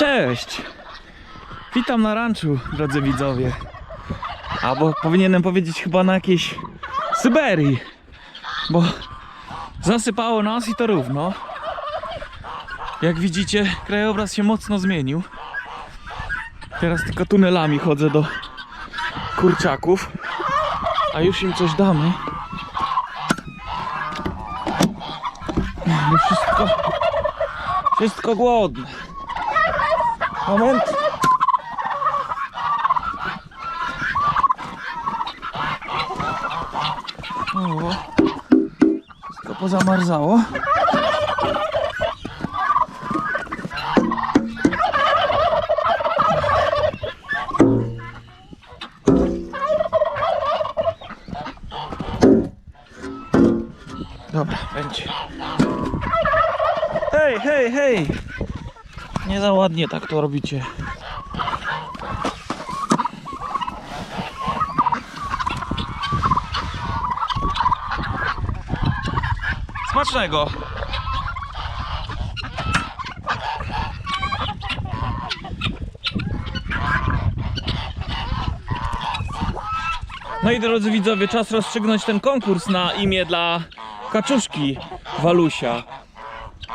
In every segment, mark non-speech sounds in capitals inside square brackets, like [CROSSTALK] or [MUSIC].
Cześć! Witam na ranczu, drodzy widzowie. Albo powinienem powiedzieć chyba na jakiejś Syberii. Bo zasypało nas i to równo. Jak widzicie, krajobraz się mocno zmienił. Teraz tylko tunelami chodzę do kurczaków. A już im coś damy. Wszystko, wszystko głodne. Moment. O, wszystko pozamarzało. Dobra, będzie. Hej, hej, hej! Nie za ładnie tak to robicie. Smacznego! No i drodzy widzowie, czas rozstrzygnąć ten konkurs na imię dla kaczuszki Walusia.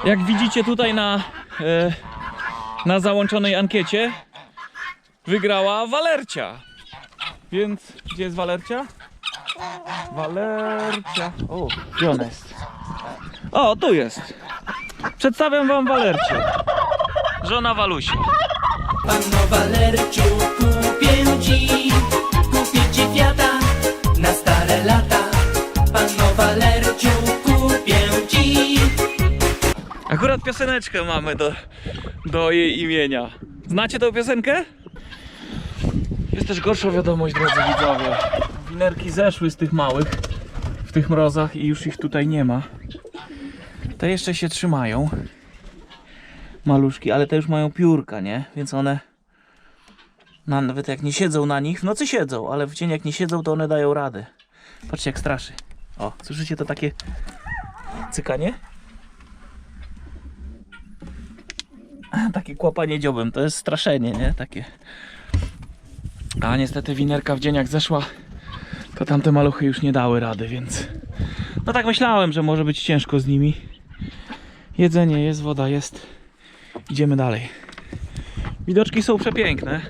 Jak widzicie tutaj na, e, na załączonej ankiecie wygrała Walercia. Więc gdzie jest Walercia? Walercia. O, gdzie ona jest? O, tu jest. Przedstawiam wam Walercię. Żona Walusia. Panno Walerciu, kupię ci, kupię ci kwiata na stare lata. Panno Walerciu, kupię ci. Akurat pioseneczkę mamy do, do jej imienia. Znacie tą piosenkę? Jest też gorsza wiadomość, drodzy widzowie. Winerki zeszły z tych małych w tych mrozach i już ich tutaj nie ma. Te jeszcze się trzymają. Maluszki, ale te już mają piórka, nie? Więc one na- nawet jak nie siedzą na nich, w nocy siedzą, ale w dzień jak nie siedzą, to one dają radę. Patrzcie jak straszy. O, słyszycie to takie cykanie? [LAUGHS] takie kłapanie dziobem, to jest straszenie, nie? Takie. A niestety winerka w dzień jak zeszła, to tamte maluchy już nie dały rady, więc... No tak myślałem, że może być ciężko z nimi. Jedzenie jest, woda jest. Idziemy dalej. Widoczki są przepiękne.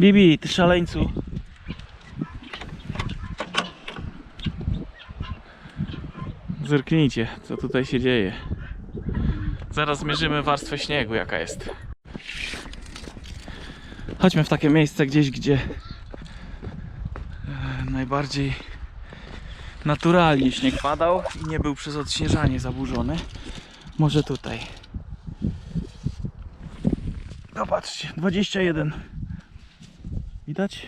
Bibi, ty szaleńcu. Zerknijcie, co tutaj się dzieje. Zaraz zmierzymy warstwę śniegu, jaka jest. Chodźmy w takie miejsce gdzieś, gdzie e, najbardziej naturalnie śnieg padał i nie był przez odśnieżanie zaburzony. Może tutaj. Zobaczcie, 21. Widać?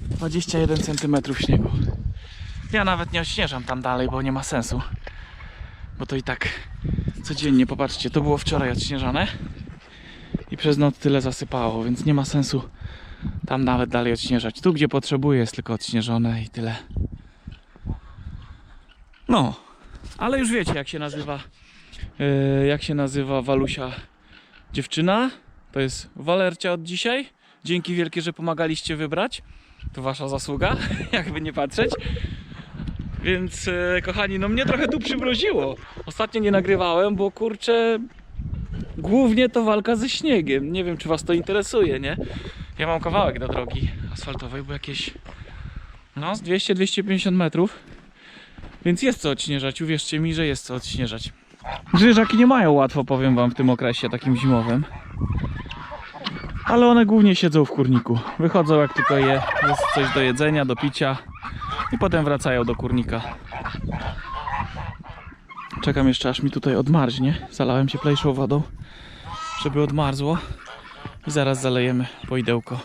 21 cm śniegu. Ja nawet nie odśnieżam tam dalej, bo nie ma sensu. Bo to i tak codziennie, popatrzcie, to było wczoraj odśnieżane i przez noc tyle zasypało, więc nie ma sensu tam nawet dalej odśnieżać. Tu gdzie potrzebuję jest tylko odśnieżone i tyle. No, ale już wiecie jak się nazywa yy, jak się nazywa Walusia dziewczyna. To jest Walercia od dzisiaj. Dzięki wielkie, że pomagaliście wybrać. To wasza zasługa, [LAUGHS] jakby nie patrzeć. Więc e, kochani, no mnie trochę tu przymroziło. Ostatnio nie nagrywałem, bo kurczę, głównie to walka ze śniegiem. Nie wiem, czy was to interesuje, nie? Ja mam kawałek do drogi asfaltowej, bo jakieś no z 200-250 metrów. Więc jest co odśnieżać, uwierzcie mi, że jest co odśnieżać. Żyżaki nie mają łatwo, powiem wam, w tym okresie takim zimowym. Ale one głównie siedzą w kurniku. Wychodzą jak tylko je, jest coś do jedzenia, do picia i potem wracają do kurnika. Czekam jeszcze aż mi tutaj odmarznie. Zalałem się plejszą wodą, żeby odmarzło. I zaraz zalejemy poidełko.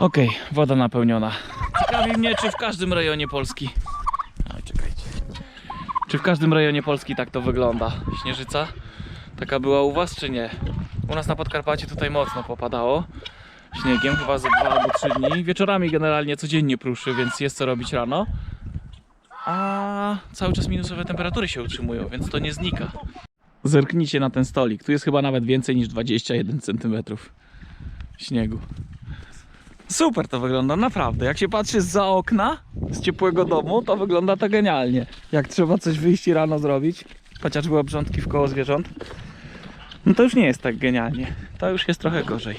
Okej, woda napełniona. Ciekawi mnie, czy w każdym rejonie Polski. Oj, czekajcie. Czy w każdym rejonie Polski tak to wygląda? Śnieżyca? Taka była u was, czy nie? U nas na Podkarpacie tutaj mocno popadało śniegiem, chyba za dwa albo trzy dni. Wieczorami generalnie codziennie pruszy, więc jest co robić rano. a cały czas minusowe temperatury się utrzymują, więc to nie znika. Zerknijcie na ten stolik. Tu jest chyba nawet więcej niż 21 cm śniegu. Super to wygląda, naprawdę. Jak się patrzy za okna z ciepłego domu, to wygląda to genialnie. Jak trzeba coś wyjść i rano zrobić, chociażby obrządki w koło zwierząt, no to już nie jest tak genialnie. To już jest trochę gorzej.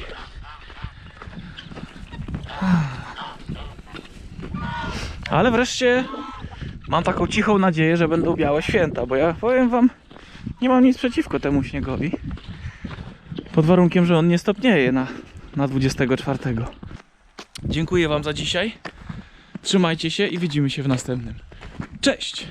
Ale wreszcie mam taką cichą nadzieję, że będą białe święta, bo ja powiem wam, nie mam nic przeciwko temu śniegowi. Pod warunkiem, że on nie stopnieje na, na 24. Dziękuję wam za dzisiaj. Trzymajcie się i widzimy się w następnym. Cześć!